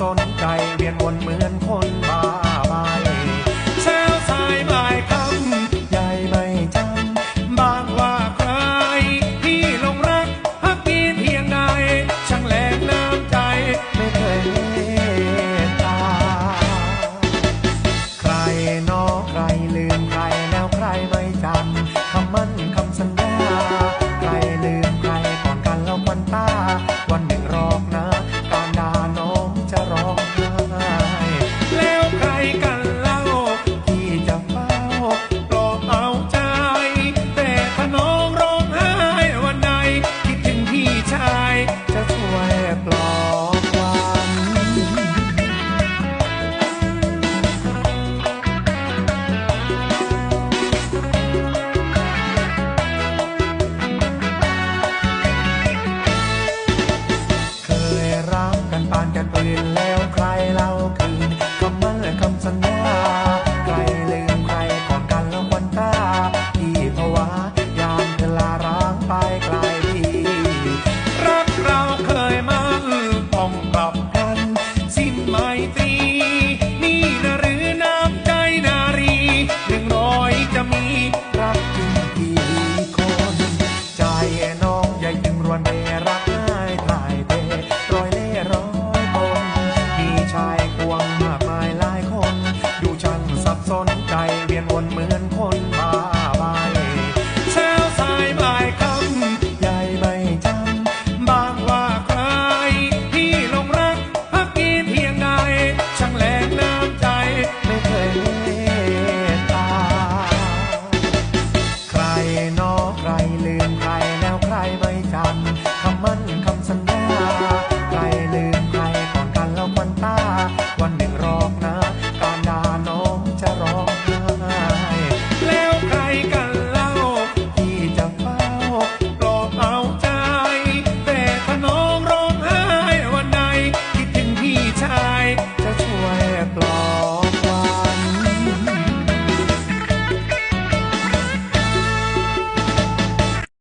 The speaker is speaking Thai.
สนใจเวียนวนเหมือนคน นแล้วใครเราคืนก็เมื่อคำสัญญา มัน